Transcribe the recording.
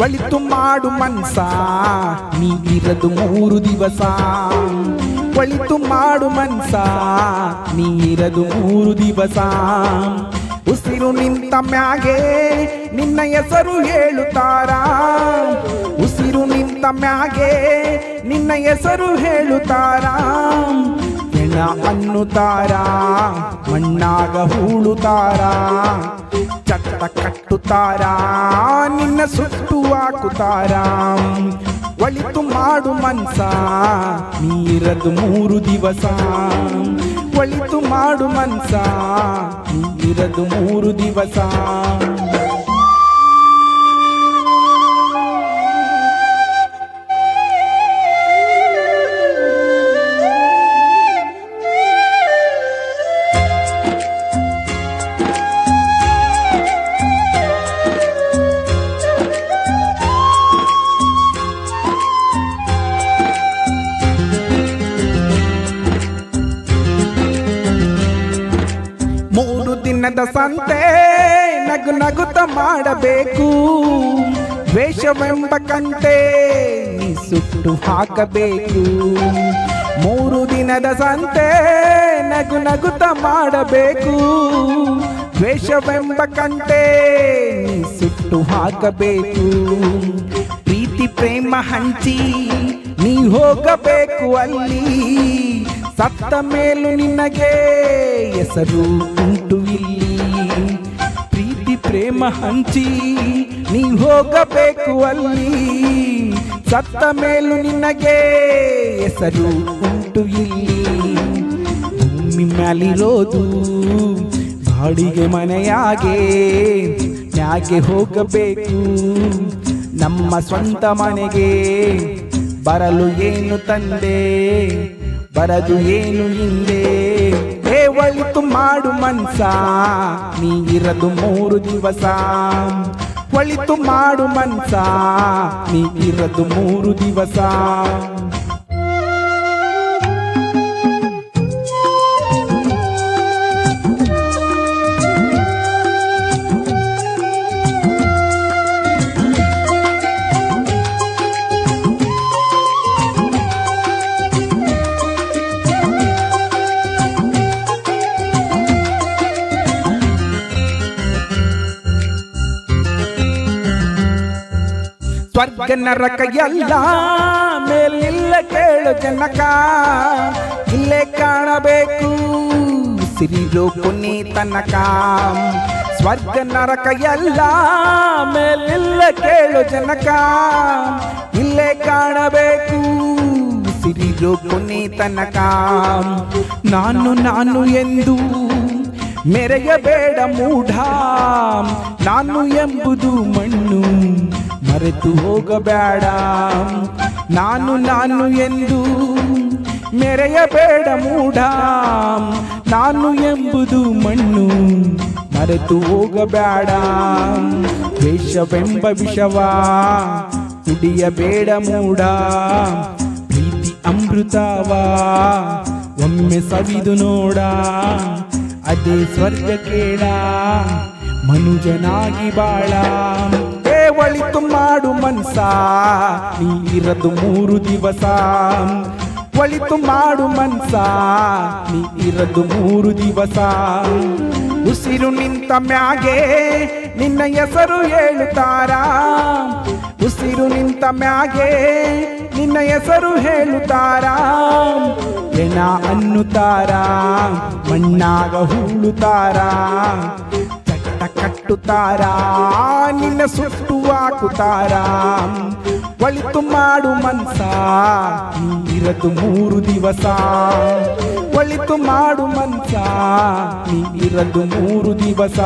ಒಳಿತು ಮಾಡು ಮನ್ಸ ನೀ ಇರದು ಮೂರು ದಿವಸ. ಒಳಿತು ಮಾಡು ಮನ್ಸ ನೀ ಇರದು ಮೂರು ದಿವಸ. ಉಸಿರು ನಿಂತ ಮ್ಯಾಗೆ ನಿನ್ನ ಹೆಸರು ಹೇಳುತ್ತಾರ. ಉಸಿರು ನಿಂತ ಮ್ಯಾಗೆ ನಿನ್ನ ಹೆಸರು ಹೇಳುತ್ತಾರ. ಹೆಣ ಅನ್ನುತ್ತಾರ ಮಣ್ಣಾಗ ಹೂಳುತ್ತಾರ ಚಟ್ಟ ಕಟ್ಟುತ್ತಾರ ನಿನ್ನ ಸುಟ್ಟು ಹಾಕುತ್ತಾರ ಒಳಿತು ಮಾಡು ಮನ್ಸ, ನೀರದು ಮೂರು ದಿವಸ. ಒಳಿತು ಮಾಡು ಮನ್ಸ, ನೀರದು ಮೂರು ದಿವಸ. ಸಂತೆ ನಗು ನಗುತ ಮಾಡಬೇಕು. ವೇಷವೆಂಬ ಕಂತೆ ಸುಟ್ಟು ಹಾಕಬೇಕು. ಮೂರು ದಿನದ ಸಂತೆ ನಗು ನಗುತ ಮಾಡಬೇಕು. ವೇಷವೆಂಬ ಕಂತೆ ಸುಟ್ಟು ಹಾಕಬೇಕು. ಪ್ರೀತಿ, ಪ್ರೇಮ, ಹಂಚಿ ನೀ ಹೋಗಬೇಕು ಅಲ್ಲಿ. ಸತ್ತ ಮೇಲೂ ನಿನಗೆ ಹೆಸರು ಉಂಟು ಇಲ್ಲಿ ಹಂಚಿ ನೀ ಹೋಗಬೇಕು ಅಲ್ಲಿ. ಸತ್ತ ಮೇಲೂ ನಿನಗೆ ಹೆಸರು ಉಂಟು ಇಲ್ಲಿ. ಭೂಮಿ ಮ್ಯಾಲಿರೋದು, ಬಾಡಿಗೆ ಮನೆಯಾಗೆ ಯಾಕೆ ಹೋಗಬೇಕು. ನಮ್ಮ ಸ್ವಂತ ಮನೆಗೆ ಬರಲು ಏನು ತಂದೆ, ಬರದು ಏನು ಹಿಂದೆ? ಒಳಿತು ಮಾಡು ಮನ್ಸ. ನೀ ಇರದು ಮೂರು ದಿವಸ. ಒಳಿತು ಮಾಡು ಮನ್ಸ. ನೀ ಇರದು ಮೂರು ದಿವಸ. ಸ್ವರ್ಗ ನರಕ ಎಲ್ಲ ಮೇಲಿಲ್ಲ ಕೇಳು ಜನಕ. ಇಲ್ಲೇ ಕಾಣಬೇಕು ಸಿರಿಲು ಪುನಿ ತನಕ. ಸ್ವರ್ಗ ನರಕ ಎಲ್ಲ ಮೇಲಿಲ್ಲ ಕೇಳು ಜನಕ. ಇಲ್ಲೇ ಕಾಣಬೇಕು ಸಿರಿಲು ಪುನಿ ತನಕ. ನಾನು ನಾನು ಎಂದು ಮೆರೆಯಬೇಡ ಮೂಢ. ನಾನು ಎಂಬುದು ಮಣ್ಣು. ಮರೆತು ಹೋಗಬೇಡ. ನಾನು ನಾನು ಎಂದು ಮೆರೆಯಬೇಡ ಮೂಢ ನಾನು ಎಂಬುದು ಮಣ್ಣು ಮರೆತು ಹೋಗಬೇಡ. ವೇಷವೆಂಬ ವಿಷವ ಕುಡಿಯಬೇಡ ಮೂಢ ಪ್ರೀತಿ ಅಮೃತವ ಒಮ್ಮೆ ಸವಿದು ನೋಡ. ಅದೇ ಸ್ವರ್ಗ ಕೇಳ. ಮನುಜನಾಗಿ ಬಾಳ. ಒಳಿತು ಮಾಡು ಮನ್ಸ ನೀರದು ಮೂರು ದಿವಸ. ಒಳಿತು ಮಾಡು ಮನ್ಸ ನೀರದು ಮೂರು ದಿವಸ. ಉಸಿರು ನಿಂತ ಮ್ಯಾಗೆ ನಿನ್ನ ಹೆಸರು ಹೇಳುತ್ತಾರ? ಉಸಿರು ನಿಂತ ಮ್ಯಾಗೆ ನಿನ್ನ ಹೆಸರು ಹೇಳುತ್ತಾರ? ಎಣ ಅನ್ನುತ್ತಾರ? ಮಣ್ಣಾಗ ಹೂಳುತ್ತಾರ? ಕಟ್ಟುತ್ತಾರ ನಿನ್ನ ಸುಟ್ಟು ಹಾಕುತ್ತಾರ ಒಳಿತು ಮಾಡು ಮನ್ಸ ನೀರದು ಮೂರು ದಿವಸ. ಒಳಿತು ಮಾಡು ಮನ್ಸ ನೀರದು ಮೂರು ದಿವಸ.